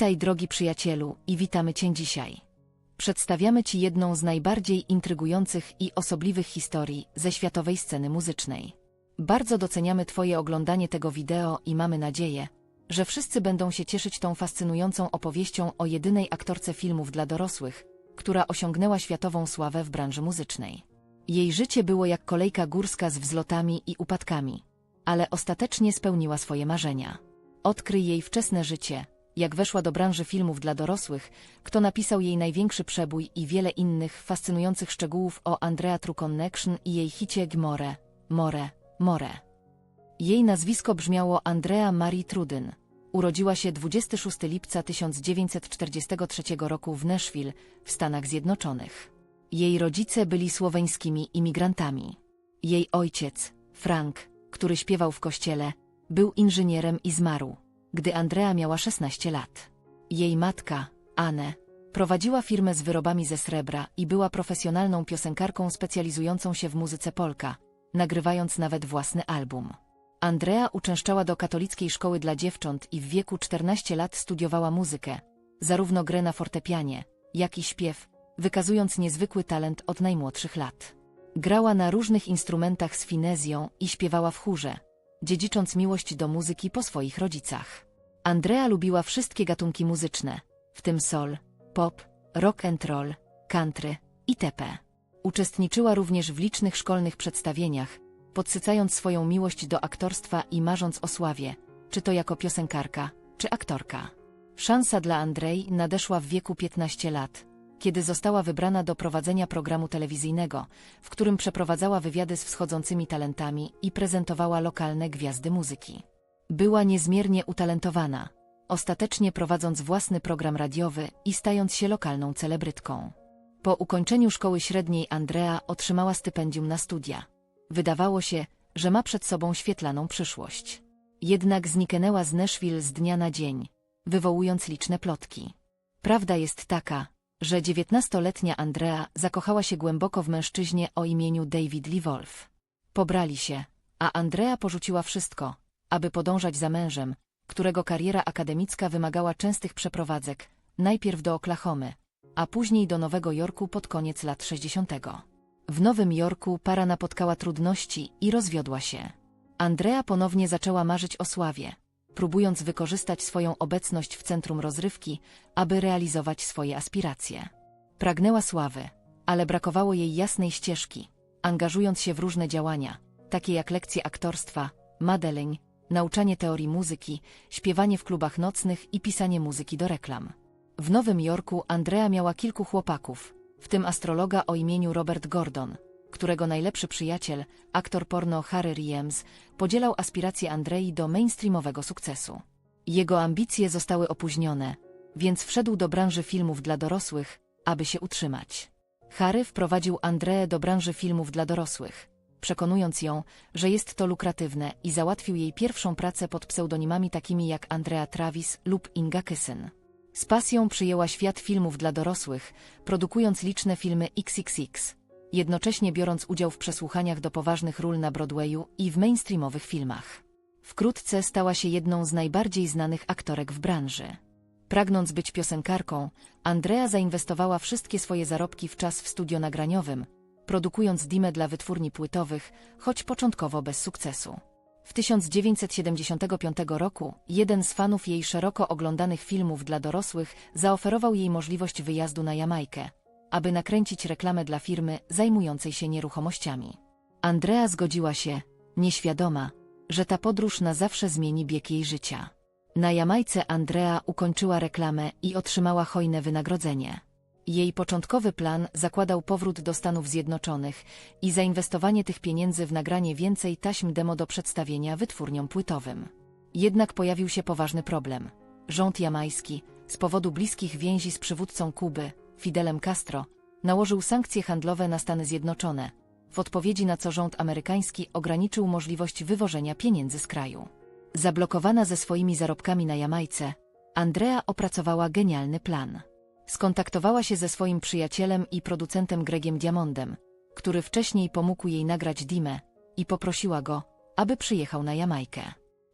Witaj drogi przyjacielu i witamy Cię dzisiaj. Przedstawiamy Ci jedną z najbardziej intrygujących i osobliwych historii ze światowej sceny muzycznej. Bardzo doceniamy Twoje oglądanie tego wideo i mamy nadzieję, że wszyscy będą się cieszyć tą fascynującą opowieścią o jedynej aktorce filmów dla dorosłych, która osiągnęła światową sławę w branży muzycznej. Jej życie było jak kolejka górska z wzlotami i upadkami, ale ostatecznie spełniła swoje marzenia. Odkryj jej wczesne życie, jak weszła do branży filmów dla dorosłych, kto napisał jej największy przebój i wiele innych fascynujących szczegółów o Andrea True Connection i jej hicie Gmore, More, More. Jej nazwisko brzmiało Andrea Marie Trudyn. Urodziła się 26 lipca 1943 roku w Nashville, w Stanach Zjednoczonych. Jej rodzice byli słoweńskimi imigrantami. Jej ojciec, Frank, który śpiewał w kościele, był inżynierem i zmarł, gdy Andrea miała 16 lat. Jej matka, Anne, prowadziła firmę z wyrobami ze srebra i była profesjonalną piosenkarką specjalizującą się w muzyce polka, nagrywając nawet własny album. Andrea uczęszczała do katolickiej szkoły dla dziewcząt i w wieku 14 lat studiowała muzykę, zarówno grę na fortepianie, jak i śpiew, wykazując niezwykły talent od najmłodszych lat. Grała na różnych instrumentach z finezją i śpiewała w chórze, dziedzicząc miłość do muzyki po swoich rodzicach. Andrea lubiła wszystkie gatunki muzyczne, w tym soul, pop, rock and roll, country itp. Uczestniczyła również w licznych szkolnych przedstawieniach, podsycając swoją miłość do aktorstwa i marząc o sławie, czy to jako piosenkarka, czy aktorka. Szansa dla Andrei nadeszła w wieku 15 lat, kiedy została wybrana do prowadzenia programu telewizyjnego, w którym przeprowadzała wywiady z wschodzącymi talentami i prezentowała lokalne gwiazdy muzyki. Była niezmiernie utalentowana, ostatecznie prowadząc własny program radiowy i stając się lokalną celebrytką. Po ukończeniu szkoły średniej Andrea otrzymała stypendium na studia. Wydawało się, że ma przed sobą świetlaną przyszłość. Jednak zniknęła z Nashville z dnia na dzień, wywołując liczne plotki. Prawda jest taka, że dziewiętnastoletnia Andrea zakochała się głęboko w mężczyźnie o imieniu David Lee Wolf. Pobrali się, a Andrea porzuciła wszystko, aby podążać za mężem, którego kariera akademicka wymagała częstych przeprowadzek, najpierw do Oklahomy, a później do Nowego Jorku pod koniec lat 60. W Nowym Jorku para napotkała trudności i rozwiodła się. Andrea ponownie zaczęła marzyć o sławie, próbując wykorzystać swoją obecność w centrum rozrywki, aby realizować swoje aspiracje. Pragnęła sławy, ale brakowało jej jasnej ścieżki, angażując się w różne działania, takie jak lekcje aktorstwa, modeling, nauczanie teorii muzyki, śpiewanie w klubach nocnych i pisanie muzyki do reklam. W Nowym Jorku Andrea miała kilku chłopaków, w tym astrologa o imieniu Robert Gordon, którego najlepszy przyjaciel, aktor porno Harry Riems, podzielał aspiracje Andrei do mainstreamowego sukcesu. Jego ambicje zostały opóźnione, więc wszedł do branży filmów dla dorosłych, aby się utrzymać. Harry wprowadził Andreę do branży filmów dla dorosłych, przekonując ją, że jest to lukratywne i załatwił jej pierwszą pracę pod pseudonimami takimi jak Andrea Travis lub Inga Kysyn. Z pasją przyjęła świat filmów dla dorosłych, produkując liczne filmy XXX, jednocześnie biorąc udział w przesłuchaniach do poważnych ról na Broadwayu i w mainstreamowych filmach. Wkrótce stała się jedną z najbardziej znanych aktorek w branży. Pragnąc być piosenkarką, Andrea zainwestowała wszystkie swoje zarobki w czas w studio nagraniowym, produkując dimę dla wytwórni płytowych, choć początkowo bez sukcesu. W 1975 roku jeden z fanów jej szeroko oglądanych filmów dla dorosłych zaoferował jej możliwość wyjazdu na Jamajkę, aby nakręcić reklamę dla firmy zajmującej się nieruchomościami. Andrea zgodziła się, nieświadoma, że ta podróż na zawsze zmieni bieg jej życia. Na Jamajce Andrea ukończyła reklamę i otrzymała hojne wynagrodzenie. Jej początkowy plan zakładał powrót do Stanów Zjednoczonych i zainwestowanie tych pieniędzy w nagranie więcej taśm demo do przedstawienia wytwórniom płytowym. Jednak pojawił się poważny problem. Rząd jamański, z powodu bliskich więzi z przywódcą Kuby, Fidelem Castro, nałożył sankcje handlowe na Stany Zjednoczone, w odpowiedzi na co rząd amerykański ograniczył możliwość wywożenia pieniędzy z kraju. Zablokowana ze swoimi zarobkami na Jamajce, Andrea opracowała genialny plan. Skontaktowała się ze swoim przyjacielem i producentem Gregiem Diamondem, który wcześniej pomógł jej nagrać Dimę, i poprosiła go, aby przyjechał na Jamajkę.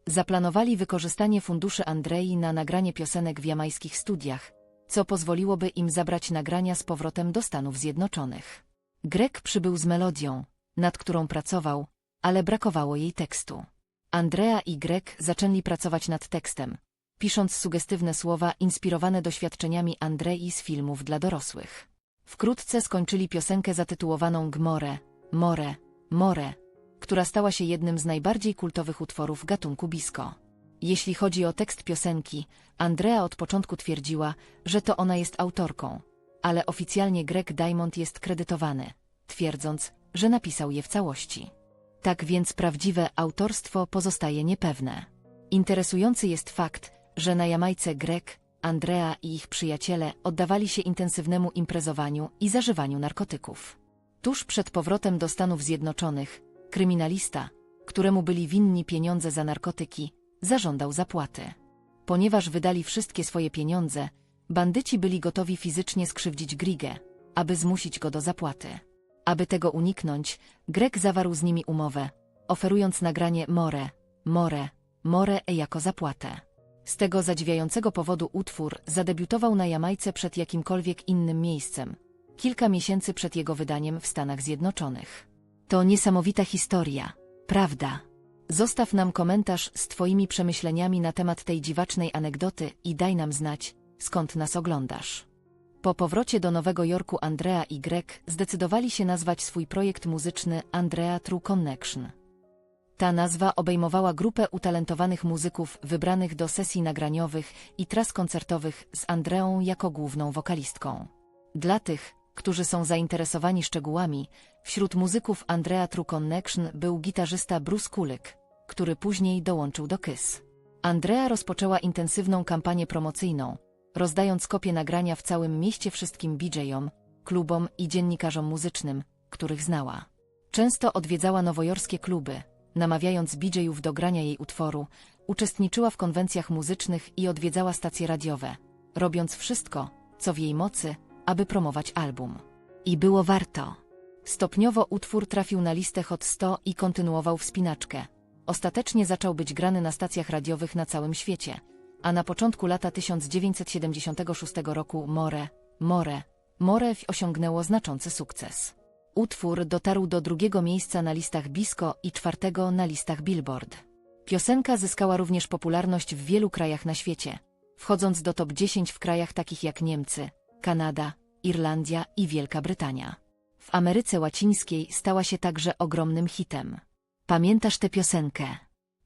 Zaplanowali wykorzystanie funduszy Andrei na nagranie piosenek w jamajskich studiach, co pozwoliłoby im zabrać nagrania z powrotem do Stanów Zjednoczonych. Greg przybył z melodią, nad którą pracował, ale brakowało jej tekstu. Andrea i Greg zaczęli pracować nad tekstem, pisząc sugestywne słowa inspirowane doświadczeniami Andrei z filmów dla dorosłych. Wkrótce skończyli piosenkę zatytułowaną Gmore, More, More, która stała się jednym z najbardziej kultowych utworów gatunku disco. Jeśli chodzi o tekst piosenki, Andrea od początku twierdziła, że to ona jest autorką, ale oficjalnie Greg Diamond jest kredytowany, twierdząc, że napisał je w całości. Tak więc prawdziwe autorstwo pozostaje niepewne. Interesujący jest fakt, że na Jamajce Greg, Andrea i ich przyjaciele oddawali się intensywnemu imprezowaniu i zażywaniu narkotyków. Tuż przed powrotem do Stanów Zjednoczonych, kryminalista, któremu byli winni pieniądze za narkotyki, zażądał zapłaty. Ponieważ wydali wszystkie swoje pieniądze, bandyci byli gotowi fizycznie skrzywdzić Grigę, aby zmusić go do zapłaty. Aby tego uniknąć, Greg zawarł z nimi umowę, oferując nagranie More, More, More e jako zapłatę. Z tego zadziwiającego powodu utwór zadebiutował na Jamajce przed jakimkolwiek innym miejscem, kilka miesięcy przed jego wydaniem w Stanach Zjednoczonych. To niesamowita historia, prawda? Zostaw nam komentarz z Twoimi przemyśleniami na temat tej dziwacznej anegdoty i daj nam znać, skąd nas oglądasz. Po powrocie do Nowego Jorku Andrea i Greg zdecydowali się nazwać swój projekt muzyczny Andrea True Connection. Ta nazwa obejmowała grupę utalentowanych muzyków wybranych do sesji nagraniowych i tras koncertowych z Andreą jako główną wokalistką. Dla tych, którzy są zainteresowani szczegółami, wśród muzyków Andrea True Connection był gitarzysta Bruce Kulick, który później dołączył do Kiss. Andrea rozpoczęła intensywną kampanię promocyjną, rozdając kopie nagrania w całym mieście wszystkim DJ-om, klubom i dziennikarzom muzycznym, których znała. Często odwiedzała nowojorskie kluby, namawiając DJ-ów do grania jej utworu, uczestniczyła w konwencjach muzycznych i odwiedzała stacje radiowe, robiąc wszystko, co w jej mocy, aby promować album. I było warto. Stopniowo utwór trafił na listę Hot 100 i kontynuował wspinaczkę. Ostatecznie zaczął być grany na stacjach radiowych na całym świecie, a na początku lata 1976 roku More, More, More osiągnęło znaczący sukces. Utwór dotarł do drugiego miejsca na listach Bisco i czwartego na listach Billboard. Piosenka zyskała również popularność w wielu krajach na świecie, wchodząc do top 10 w krajach takich jak Niemcy, Kanada, Irlandia i Wielka Brytania. W Ameryce Łacińskiej stała się także ogromnym hitem. Pamiętasz tę piosenkę?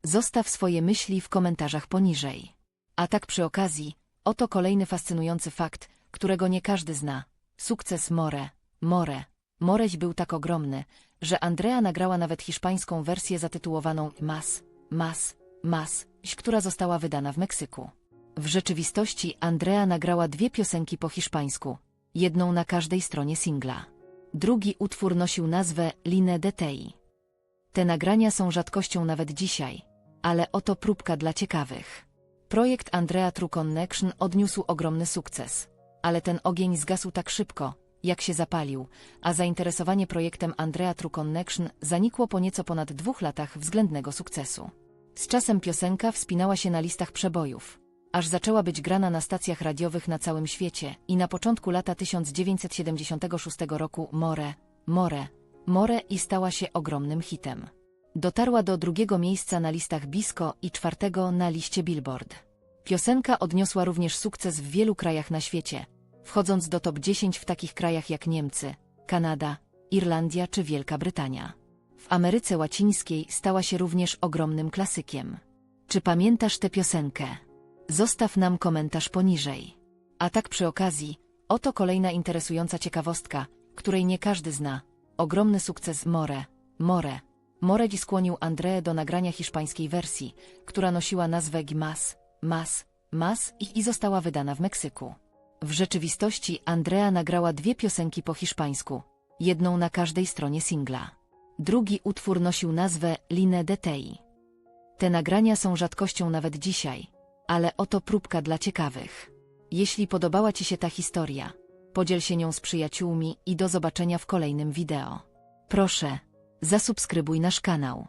Zostaw swoje myśli w komentarzach poniżej. A tak przy okazji, oto kolejny fascynujący fakt, którego nie każdy zna. Sukces More, More. Moreś był tak ogromny, że Andrea nagrała nawet hiszpańską wersję zatytułowaną Mas, Mas, Mas, która została wydana w Meksyku. W rzeczywistości Andrea nagrała dwie piosenki po hiszpańsku, jedną na każdej stronie singla. Drugi utwór nosił nazwę Line de Tei. Te nagrania są rzadkością nawet dzisiaj, ale oto próbka dla ciekawych. Projekt Andrea True Connection odniósł ogromny sukces, ale ten ogień zgasł tak szybko, jak się zapalił, a zainteresowanie projektem Andrea True Connection zanikło po nieco ponad dwóch latach względnego sukcesu. Z czasem piosenka wspinała się na listach przebojów, aż zaczęła być grana na stacjach radiowych na całym świecie i na początku lata 1976 roku More, More, More i stała się ogromnym hitem. Dotarła do drugiego miejsca na listach Bisco i czwartego na liście Billboard. Piosenka odniosła również sukces w wielu krajach na świecie, wchodząc do top 10 w takich krajach jak Niemcy, Kanada, Irlandia czy Wielka Brytania. W Ameryce Łacińskiej stała się również ogromnym klasykiem. Czy pamiętasz tę piosenkę? Zostaw nam komentarz poniżej. A tak przy okazji, oto kolejna interesująca ciekawostka, której nie każdy zna. Ogromny sukces More, More. More dziś skłonił André do nagrania hiszpańskiej wersji, która nosiła nazwę Gmas, Mas, Mas i została wydana w Meksyku. W rzeczywistości Andrea nagrała dwie piosenki po hiszpańsku, jedną na każdej stronie singla. Drugi utwór nosił nazwę Line de Tei. Te nagrania są rzadkością nawet dzisiaj, Ale oto próbka dla ciekawych. Jeśli podobała Ci się ta historia, podziel się nią z przyjaciółmi i do zobaczenia w kolejnym wideo. Proszę, zasubskrybuj nasz kanał.